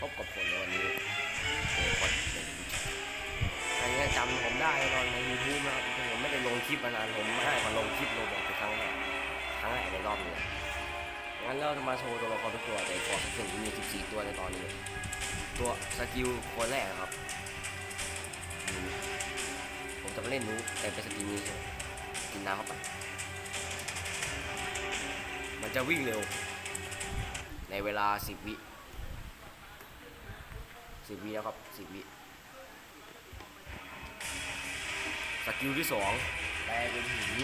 พบกับผมในวันนี้เอคนหนึ่งอันนี้จำผมได้ตอนในยูทูบนะครับผมไม่ได้ลงคลิปมานานผมไม่ได้มาลงคลิปโรบอกเป็นครั้งแรกครั้งแรกในรอบนี้งั้นเราจะมาโชว์ตัวละครทุกตัวแต่ก่อนถึงมี14 ตัวในตอนนี้ ตัวสกิลคนแรกครับ ผมจะมาเล่นนูแต่เป็นสกิลนี้ใช่ไหมกินน้ำเข้าไป มันจะวิ่งเร็ว ในเวลา 10 วิ 10วิแล้วครับ10วิสกิลที่2แปลเป็นหิน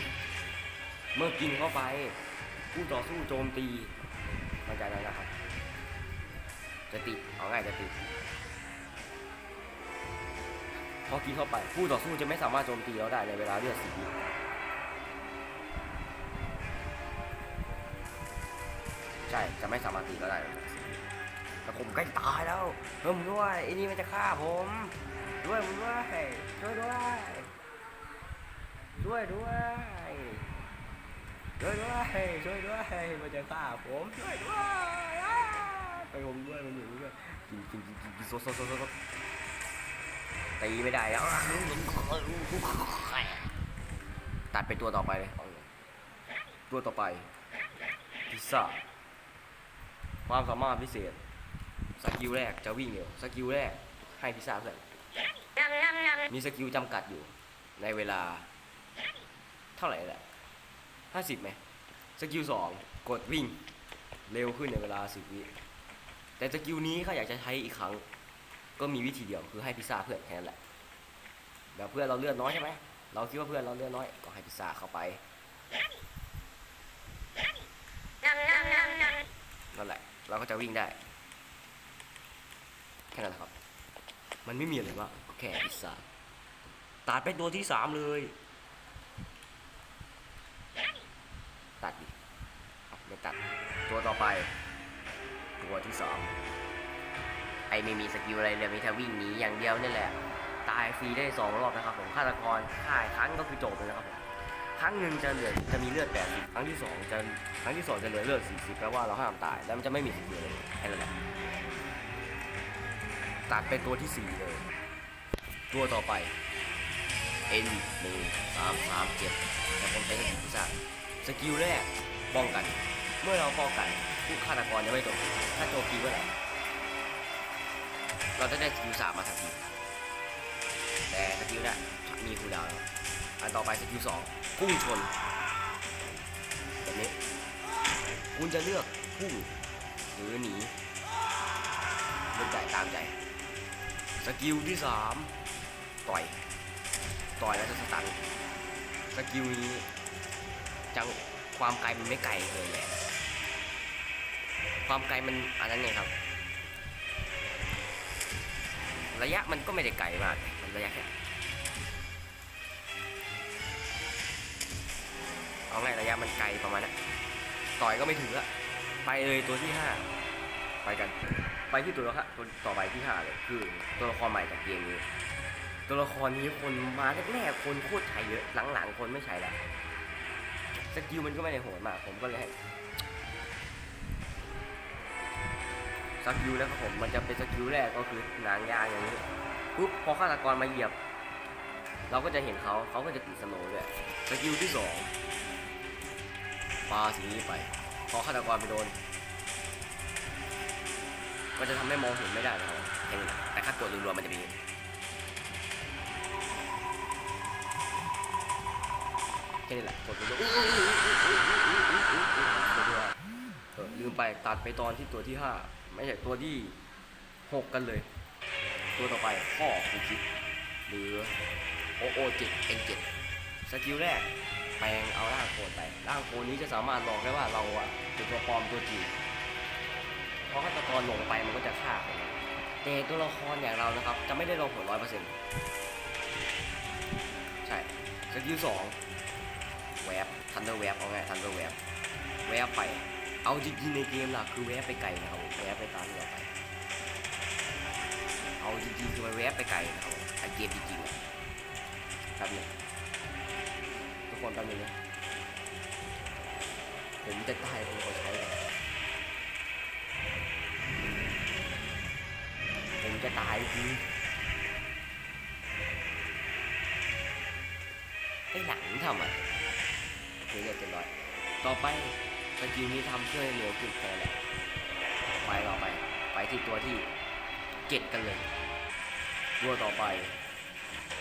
เมื่อกินเข้าไปผู้ต่อสู้โจมตีมันจะอะไรนะครับ จะติดเอาง่ายจะติดพอกินเข้าไปผู้ต่อสู้จะไม่สามารถโจมตีเราได้ในเวลาเลือดสิบวิใช่จะไม่สามารถตีเราได้ แต่ผมใกล้ตายแล้วเพิ่มด้วยไอ้นี่มันจะฆ่าผมด้วยมึงด้วยช่วยด้วยช่วยด้วยช่วยด้วยช่วยด้วยมันจะฆ่าผมช่วยด้วยไปผมด้วยมันอยู่ด้วยกินกินกินกินโซโซโซโซตีไม่ได้แล้วตัดไปตัวต่อไปเลยเอาเลยตัวต่อไปพิซซ่าความสามารถพิเศษ สกิลแรกจะวิ่งเร็วสกิลแรกให้พิซซ่าเพื่อนมีสกิลจำกัดอยู่ ในเวลา เท่าไหร่แหละห้าสิบไหมสกิลสองกดวิ่ง เร็วขึ้นในเวลาสิบวิแต่สกิลนี้ถ้าอยากจะใช้อีกครั้ง ก็มีวิธีเดียวคือให้พิซซ่าเพื่อนแค่นั้นแหละแบบเพื่อนเราเลือดน้อยใช่ไหมเราคิดว่าเพื่อนเราเลือดน้อยก็ให้พิซซ่าเข้าไปนั่นแหละ เราก็จะวิ่งได้ แค่นั้นครับ มันไม่มีอะไรมากก็แค่พิซซ่าตัดไปตัวที่สามเลย ตัดดิไม่ตัด ตัวต่อไป ตัวที่สองไอไม่มีสกิลอะไรเลยมีแค่วิ่งหนีอย่างเดียวนี่แหละ ตายฟรีได้สองรอบนะครับผมฆาตกรฆ่าครั้งก็คือจบเลยนะครับผมครั้งหนึ่งจะเหลือจะมีเลือด80ครั้งที่สองจะครั้งที่สองจะเหลือเลือด40แปลว่าเราห้ามตายแล้วมันจะไม่มีสกิลเลยแค่นั้นแหละ ตัดไปตัวที่สี่เลย ตัวต่อไป N หนึ่งสามสามเจ็ดแต่ผมใช้สกิลพิซซ่าสกิลแรกป้องกัน เมื่อเราป้องกันผู้ฆาตกรจะไม่โจมตีถ้าโจมตีเมื่อไหร่เราจะได้สกิลสามมาทันทีแต่สกิลนี้ยมีคูดาวน์แล้วอันต่อไปสกิลสองพุ่งชนแบบนี้คุณจะเลือกพุ่งหรือหนีเลือกใจตามใจ สกิลที่สามต่อย ต่อยแล้วจะสตันสกิลนี้จังความไกลมันไม่ไกลเลยแหละความไกลมันอันนั้นไงครับ ระยะมันก็ไม่ได้ไกลมากมันระยะแค่เอาไงระยะมันไกลประมาณนั้นต่อยก็ไม่ถึงละไปเลยตัวที่ห้าไปกัน ไปที่ตัวละครตัวต่อไปที่ห้าเลยคือตัวละครใหม่จากเกมนี้ ตัวละครนี้คนมาแรกๆคนโคตรใช้เยอะหลังๆคนไม่ใช้แล้วสกิลมันก็ไม่ได้โหดมาก ผมก็เลยให้สกิลนะครับผมมันจะเป็นสกิลแรกก็คือหนางยางอย่างนี้ปุ๊บพอฆาตกรมาเหยียบ เราก็จะเห็นเขาเขาก็จะติดสโลว์ด้วยสกิลที่สองปาสิ่งนี้ไปพอฆาตกรไปโดน ก็จะทำให้มองเห็นไม่ได้นะครับแค่นี้นะแต่ถ้ากดรัวๆมันจะมีแค่นี้แหละกดไปด้วยเออลืมไปตัดไปตอนที่ตัวที่ห้าไม่ใช่ตัวที่หกกันเลย ตัวต่อไปข้อคูคิดหรือโอโอเจ็ดเอ็นเจ็ดสกิลแรกแปลงเอาร่างโคนไปร่างโคนนี้จะสามารถหลอกได้ว่าเราอะเป็นตัวปลอมตัวจริง อฆาตกรหลงไปมันก็จะฆ่าคนแต่ตัวละครอย่างเรานะครับ จะไม่ได้ลงผลร้อยเปอร์เซ็นต์ใช่สกิลสองแวบทันเดอร์แวบเอาไงทันเดอร์แวบแวบไป เอาจริงๆในเกมหลักคือแวบไปไกลนะครับแวบไปตามเราไป เอาจริงๆคือมันแวบไปไกลนะครับไอเกมจริงๆอะแป๊บนึงทุกคนแป๊บนึงนะผมจะตายผมขอใช้ จะตายทีไอ้หนังทำอะโอเคเรียบร้อยต่อไปสกิลนี้ทำเพื่อให้เร็วขึ้นแค่แหละไปต่อไป ไปที่ตัวที่เจ็ดกันเลย ตัวต่อไป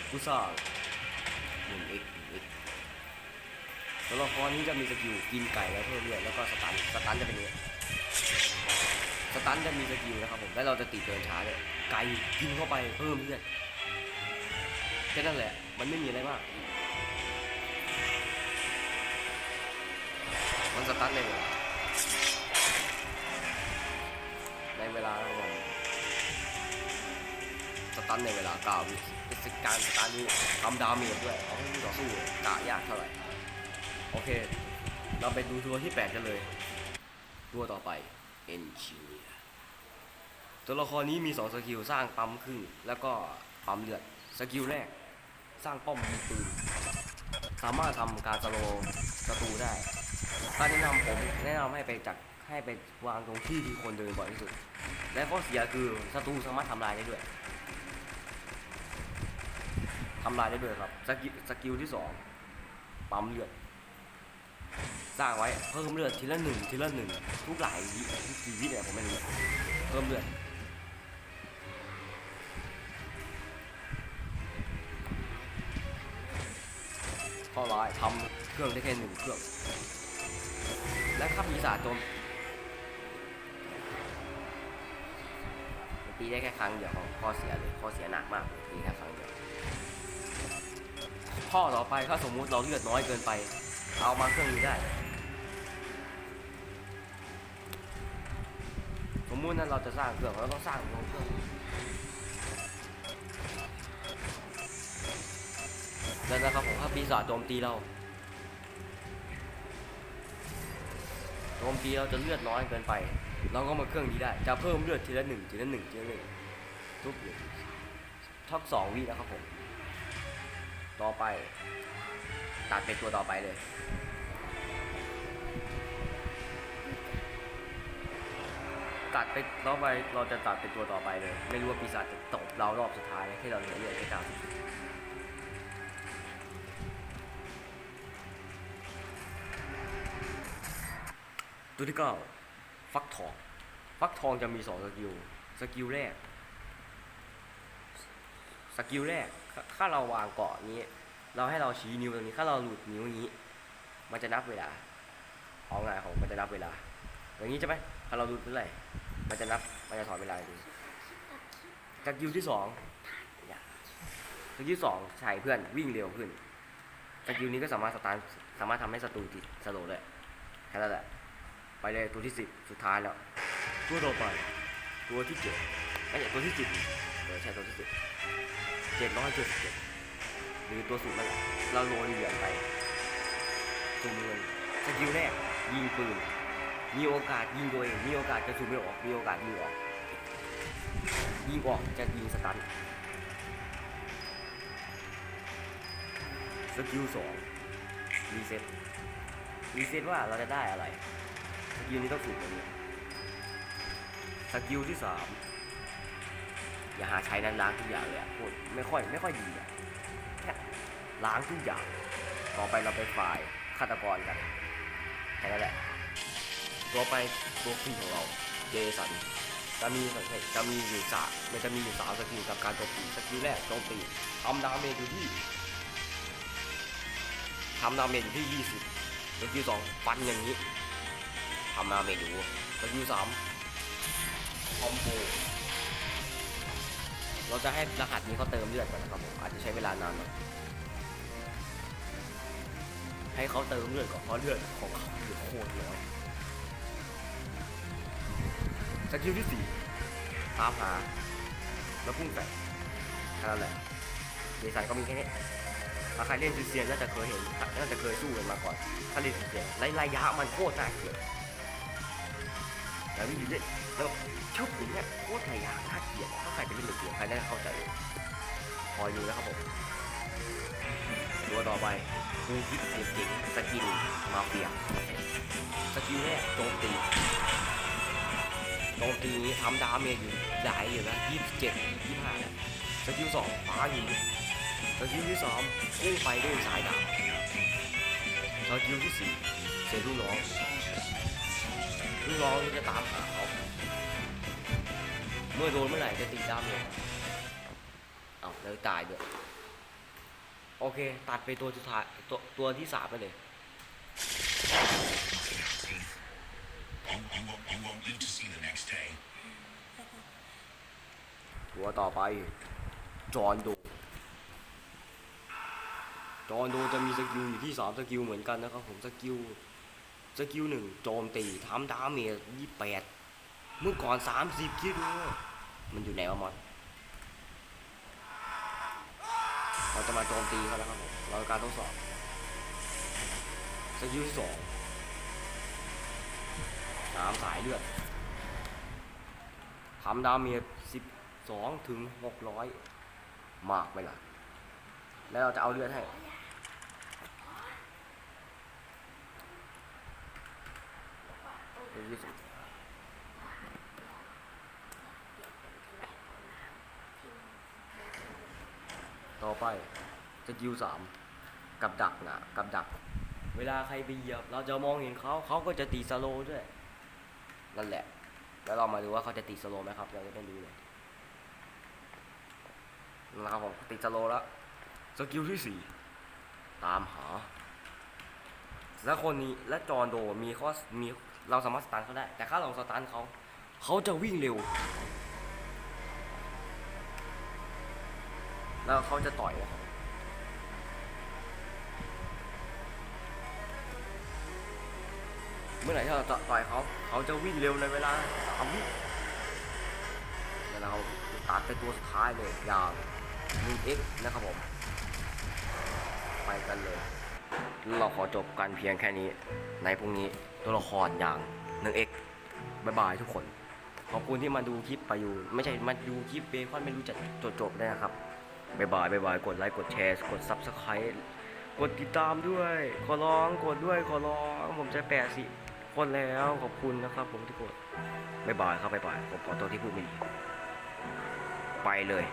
ผู้สร้าหนึ่ง x หนึ่ง x ตัวละครนี้จะมีสกิลกินไก่แล้วเพิ่มเลือดแล้วก็สตันสตันจะเป็นอย่างนี้ ตันจะมีสกิลนะครับผม แล้วเราจะติดเดินช้าเลยไก่กินเข้าไปเพิ่มเลือดแค่นั้นแหละ มันไม่มีอะไรมาก มันสตันในเลาในเวลาครับผมสตันในเวลาเก้าวิเป็นสิการสตันนี้ทำดาเมจด้วยเอาให้ผู้ต่อสู้กะยากเท่าไหร่ โอเค เราไปดูตัวที่8กันเลย ตัวต่อไป Engineer ตัวละครนี้มี 2 สกิลสร้างปั๊มขึ้นแล้วก็ปั๊มเลือดสกิลแรก สร้างป้อมยิงปืนสามารถทำการสโลศัตรูได้ถ้าแนะนำผมแนะนำให้ไปจัดให้ไปวางตรงที่ที่คนเดินบ่อยที่สุด และข้อเสียคือศัตรูสามารถทำลายได้ด้วยทำลายได้ด้วยครับสกิลสกิลที่สองปั๊มเลือด สร้างไว้เพิ่มเลือดทีละหนึ่งทีละหนึ่งทุกหลายวิกี่วิเนี่ยผมไม่รู้เพิ่มเลือด ข้าร้ายทำเครื่องได้แค่หนึ่งเครื่อง และข้าปีศาจโจมตีได้แค่ครั้งเดียวของข้อเสียเลยข้อเสียหนักมากตีแค่ครั้งเดียวข้อต่อไปถ้าสมมุติเราเลือดน้อยเกินไป เอามาเครื่องนี้ได้ สมมุตินั้นเราจะสร้างเครื่องเราต้องสร้างลงเครื่อง แล้วนะครับผมถ้าปีศาจโจมตีเราโจมตีเราจะเลือดน้อยเกินไป เราก็มาเครื่องนี้ได้ จะเพิ่มเลือดทีละหนึ่งทีละหนึ่งทีละหนึ่งทุกอย่างทักสองวินะครับผม ต่อไป ตัดเป็นตัวต่อไปเลยตัดไปต่อไปเราจะตัดเป็นตัวต่อไปเลย ไม่รู้ว่าปีศาจจะตบเรารอบสุดท้ายที่เราเหลือเลือดแค่เก้าสิบ ตัวที่เก้าฟักทอง ฟักทองจะมีสองสกิล สกิลแรก สกิลแรก ถ้าเราวางเกาะนี้ เราให้เราชี้นิ้วตรงนี้ ถ้าเราหลุดนิ้วนี้ มันจะนับเวลาเอาไงของมันจะนับเวลา อย่างนี้ใช่ไหมถ้าเราหลุดเมื่อไหร่มันจะนับ มันจะถอนเวลาดูสกิลที่สองสกิลที่สองใช้เพื่อนวิ่งเร็วขึ้นสกิลนี้ก็สามารถสตาร์สามารถทำให้ศัตรูติดสโลว์ได้แค่นั้นแหละ ไปเลยตัวที่สิบสุดท้ายแล้ว ตัวต่อไป ตัวที่เจ็ดไม่ใช่ตัวที่สิบเออใช่ตัวที่สิบเจ็ดร้อยเจ็ดสิบเจ็ดหรือตัวสูงนั่นแหละเราโรยเหรียญไปสูงเงินสกิลแรกยิงปืน มีโอกาสยิงตัวเองมีโอกาสจะสูบไม่ออกมีโอกาสยิงออกยิงออกจะยิงสตันสกิลสองรีเซ็ตรีเซ็ตว่าเราจะได้อะไร สกิลนี้ต้องสูบแบบนี้สกิลที่สามอย่าหาใช้นั้นล้างทุกอย่างเลยอะโคตรไม่ค่อยไม่ค่อยดีอะแค่ล้างทุกอย่าง ต่อไปเราไปฝ่ายฆาตกรกันแค่นั้นแหละตัวไปตัวพีของเราเจสันจะมีจะมีอยู่สามมันจะมีอยู่สามสกิลกับการโจมตีสกิลแรกโจมตีทำดาเมจอยู่ที่ทำดาเมจอยู่ที่ยี่สิบสกิลสองฟันอย่างนี้ ทำดาเมจอยู่สกิลสามคอมโบเราจะให้รหัสนี้เขาเติมเลือดก่อนนะครับผมอาจจะใช้เวลานานหน่อยให้เขาเติมเลือดก่อนเพราะเลือดของเขาเหลือโคตรน้อยสกิลที่สี่ตามหา แล้วพุ่งใส่แค่นั้นแหละเดซันก็มีแค่นี้ถ้าใครเล่นซีเซียนน่าจะเคยเห็นน่าจะเคยสู้กันมาก่อน ถ้าเล่นซีเซียนระระยะมันโคตรน่าเกลียด แล้ววิธีเล่นแล้วชอบอย่างเนี้ยโคตรระยะน่าเกลียดถ้าใครไปเล่นซีเซียนใครน่าจะเข้าใจคอยดูนะครับผมตัวต่อไปคือคิดเก่งๆสกิลมาเฟียสกิลแรกโจมตีโจมตีนี้ทำดาเมจอยู่หลายอยู่นะยี่สิบเจ็ดยี่ห้าสกิลสองฟ้าหินสกิลที่สามพุ่งไปด้วยสายดาบสกิลที่สี่เสียลูกน้อง ลูกน้องจะตามหาเขาเมื่อโดนเมื่อไหร่จะติดดาเมจเอาแล้วตายด้วยโอเค ตัดไปตัวสุดท้ายตัวตัวที่สามไปเลยตัวต่อไป จอนโดจอนโดจะมีสกิลอยู่ที่สามสกิลเหมือนกันนะครับผมสกิล สกิลหนึ่งโจมตีทำดาเมจยี่แปดเมื่อก่อนสามสิบคิดดูมันอยู่ไหนวะมอนเราจะมาโจมตีเขาแล้วครับผมเราการทดสอบสกิลที่สองสามสายเลือดทำดาเมจสิบสองถึงหกร้อยมากไปละแล้วเราจะเอาเลือดให้ เดี๋ ยี่สิบต่อไปสกิลสามกับดักนะกับดัก เวลาใครไปเหยียบ เราจะมองเห็นเขาเขาก็จะตีสโลด้วย นั่นแหละ แล้วเรามาดูว่าเขาจะตีสโลไหมครับ เราจะได้ดูเลยนะครับผมตีสโลแล้วสกิลที่สี่ตามหาและคนนี้และจอนโดมีข้อมี เราสามารถสตันเขาได้ แต่ถ้าเราสตันเขาเขาจะวิ่งเร็ว แล้วเขาจะต่อยนะครับเมื่อไหร่ที่เราต่อยเขาเขาจะวิ่งเร็วในเวลาสามวิแล้วเราตัดไปตัวสุดท้ายเลยอย่างหนึ่งเอ็กนะครับผม ไปกันเลย เราขอจบกันเพียงแค่นี้ ในพรุ่งนี้ตัวละครอย่างหนึ่งเอกบายบายทุกคน ขอบคุณที่มาดูคลิปไปอยู่ ไม่ใช่มาดูคลิปเบคอนไม่รู้จักจบจบๆด้นะครับบายบายบายบายกดไลค์กดแชร์กดซับสไครต์กดติดตามด้วย ขอร้องกดด้วยขอร้องผมจะแปดสิคนแล้วขอบคุณนะครับ ผมที่กดบายบายครับบายบายผมขอตัวที่พูดไม่ดีไปเลย